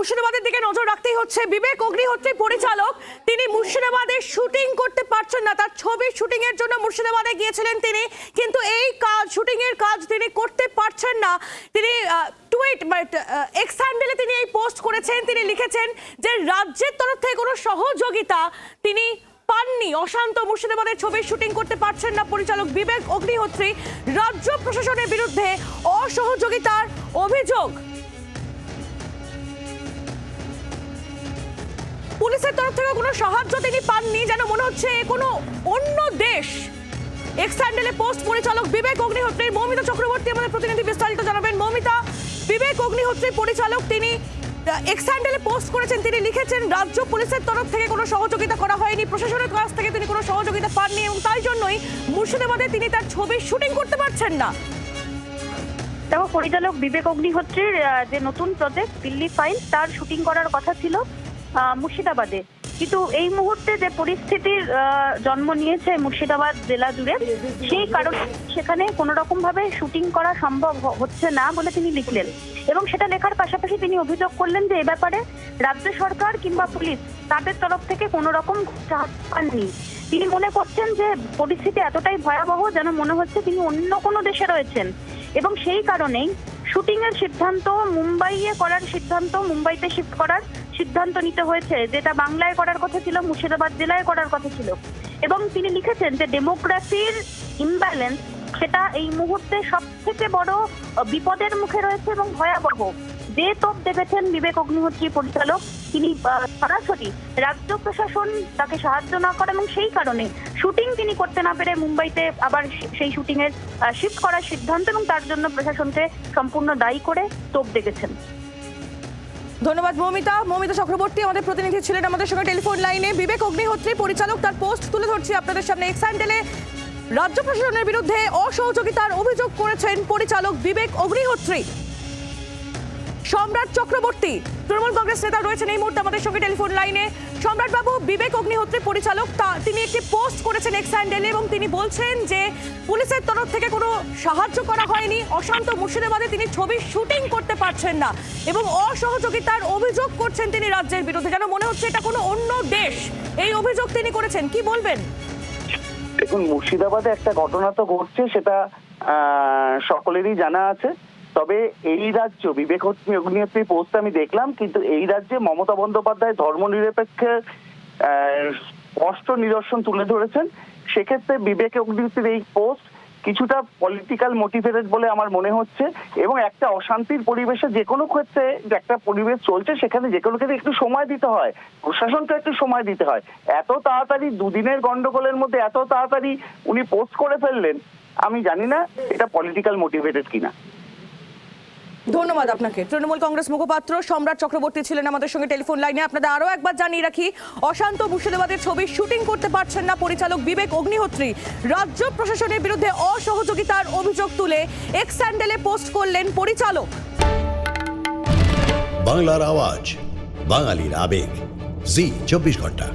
মুর্শিদাবাদের দিকে নজর রাখতেই হচ্ছে। বিবেক অগ্নিহোত্রী পরিচালক। তিনি মুর্শিদাবাদে শুটিং করতে পারছেন না। তার ছবি শুটিং এর জন্য মুর্শিদাবাদে গিয়েছিলেন তিনি। কিন্তু এই কাজ, শুটিং এর কাজ তিনি করতে পারছেন না। তিনি টুইট এক্স হ্যান্ডেলে তিনি এই পোস্ট করেছেন। তিনি লিখেছেন যে, রাজ্যের তরফ থেকে কোনো সহযোগিতা তিনি পাননি। অশান্ত মুর্শিদাবাদের ছবির শুটিং করতে পারছেন না পরিচালক বিবেক অগ্নিহোত্রী। রাজ্য প্রশাসনের বিরুদ্ধে অসহযোগিতার অভিযোগ। পুলিশের তরফ থেকে কোনো সাহায্য তিনি পাননি, যেন মনে হচ্ছে কোনো অন্য দেশ। এক্স হ্যান্ডেলে পোস্ট পরিচালক বিবেক অগ্নিহোত্রীর মৌমিতা চক্রবর্তী আমাদের প্রতিনিধি বিস্তারিত জানাবেন। মৌমিতা, বিবেক অগ্নিহোত্রীর পরিচালক তিনি এক্স হ্যান্ডেলে পোস্ট করেছেন, তিনি লিখেছেন, রাজ্য পুলিশের তরফ থেকে কোনো সহযোগিতা করা হয়নি, প্রশাসনের কাছ থেকে তিনি কোনো সহযোগিতা পাননি এবং তাই জন্যই মুর্শিদাবাদে তিনি তার ছবির শুটিং করতে পারছেন না। দেখো, পরিচালক বিবেক অগ্নিহোত্রীর যে নতুন প্রজেক্ট দিল্লি ফাইল তার শুটিং করার কথা ছিল। মুর্শিদাবাদে। কিন্তু এই মুহূর্তে যে পরিস্থিতির জন্ম নিয়েছে মুর্শিদাবাদ জেলা জুড়ে, সেই কারণে সেখানে কোনো রকম ভাবে শুটিং করা সম্ভব হচ্ছে না বলে তিনি লিখলেন। এবং সেটা লেখার পাশাপাশি তিনি অভিযোগ করলেন যে এ ব্যাপারে রাজ্য সরকার কিংবা পুলিশ তাদের তরফ থেকে কোনো রকম পাননি। তিনি মনে করছেন যে পরিস্থিতি এতটাই ভয়াবহ যেন মনে হচ্ছে তিনি অন্য কোনো দেশে রয়েছেন। এবং সেই কারণেই শুটিং এর সিদ্ধান্ত, মুম্বাইয়ে করার সিদ্ধান্ত, মুম্বাইতে শিফট করার সিদ্ধান্ত নিতে হয়েছে, যেটা বাংলায় করার কথা ছিল, মুর্শিদাবাদ জেলায় করার কথা ছিল। এবং তিনি লিখেছেন যে ডেমোগ্রাফির ইমব্যালেন্স সেটা এই মুহূর্তে সব থেকে বড় বিপদের মুখে রয়েছে এবং ভয়াবহ। যে তোপ দেখেছেন বিবেক অগ্নিহোত্রী পরিচালক। তিনি সরাসরি রাজ্য প্রশাসন তাকে সাহায্য না করে এবং সেই কারণে শুটিং তিনি করতে না পেরে মুম্বাইতে আবার সেই শুটিং এর শিফট করার সিদ্ধান্ত এবং তার জন্য প্রশাসনকে সম্পূর্ণ দায়ী করে তোপ দেখেছেন ধন্যবাদ, মৌমিতা। মৌমিতা চক্রবর্তী আমাদের প্রতিনিধি ছিলেন আমাদের সঙ্গে টেলিফোন লাইনে। বিবেক অগ্নিহোত্রী পরিচালক তার পোস্ট তুলে ধরছি আপনাদের সামনে। এক্স রাজ্য প্রশাসনের বিরুদ্ধে অসহযোগিতার অভিযোগ করেছেন পরিচালক বিবেক অগ্নিহোত্রী। সম্রাট চক্রবর্তী, তৃণমূল কংগ্রেস নেতা রয়েছেন এই মুহূর্তে আমাদের সঙ্গে টেলিফোন লাইনে। সম্রাট বাবু বিবেক অগ্নিহোত্রী পরিচালক, তা- তিনি একটি পোস্ট করেছেন এক্স হ্যান্ডেলে এবং তিনি বলছেন যে পুলিশের তরফ থেকে কোনো সাহায্য করা হয়নি। অশান্ত মুর্শিদাবাদে তিনি ছবির শুটিং করতে পারছেন না এবং অসহযোগিতার অভিযোগ করছেন তিনি রাজ্যের বিরুদ্ধে। যেন মনে হচ্ছে এটা কোনো অন্য দেশ। এই অভিযোগ তিনি করেছেন। কি বলবেন? দেখুন, মুর্শিদাবাদে একটা ঘটনা তো ঘটছে, সেটা সকলেরই জানা আছে। তবে এই রাজ্য, বিবেক অগ্নিহোত্রী পোস্ট আমি দেখলাম, কিন্তু এই রাজ্যে মমতা বন্দ্যোপাধ্যায় ধর্মনিরপেক্ষের স্পষ্ট নিদর্শন তুলে ধরেছেন। সেক্ষেত্রে বিবেক অগ্নিহোত্রীর এই পোস্ট কিছুটা পলিটিক্যাল মোটিভেটেড বলে আমার মনে হচ্ছে এবং একটা অশান্তির পরিবেশে যে কোনো ক্ষেত্রে একটা পরিবেশ চলছে, সেখানে যে কোনো ক্ষেত্রে একটু সময় দিতে হয়। প্রশাসনকে একটু সময় দিতে হয়। এত তাড়াতাড়ি দুদিনের গন্ডগোলের মধ্যে এত তাড়াতাড়ি উনি পোস্ট করে ফেললেন, আমি জানি না এটা পলিটিক্যাল মোটিভেটেড কিনা। ধন্যবাদ আপনাকে। তৃণমূল কংগ্রেস মুখপাত্র সম্রাট চক্রবর্তী ছিলেন আমাদের সঙ্গে টেলিফোন লাইনে। আপনাদের আরও একবার জানিয়ে রাখি, অশান্ত মুর্শিদাবাদের ছবির শুটিং করতে পারছেন না পরিচালক বিবেক অগ্নিহোত্রী। রাজ্য প্রশাসনের বিরুদ্ধে অসহযোগিতার অভিযোগ তুলে এক্স স্যান্ডেলে পোস্ট করলেন পরিচালক। বাংলার আওয়াজ, বাঙালির আবেগ। জি, চব্বিশ ঘণ্টা।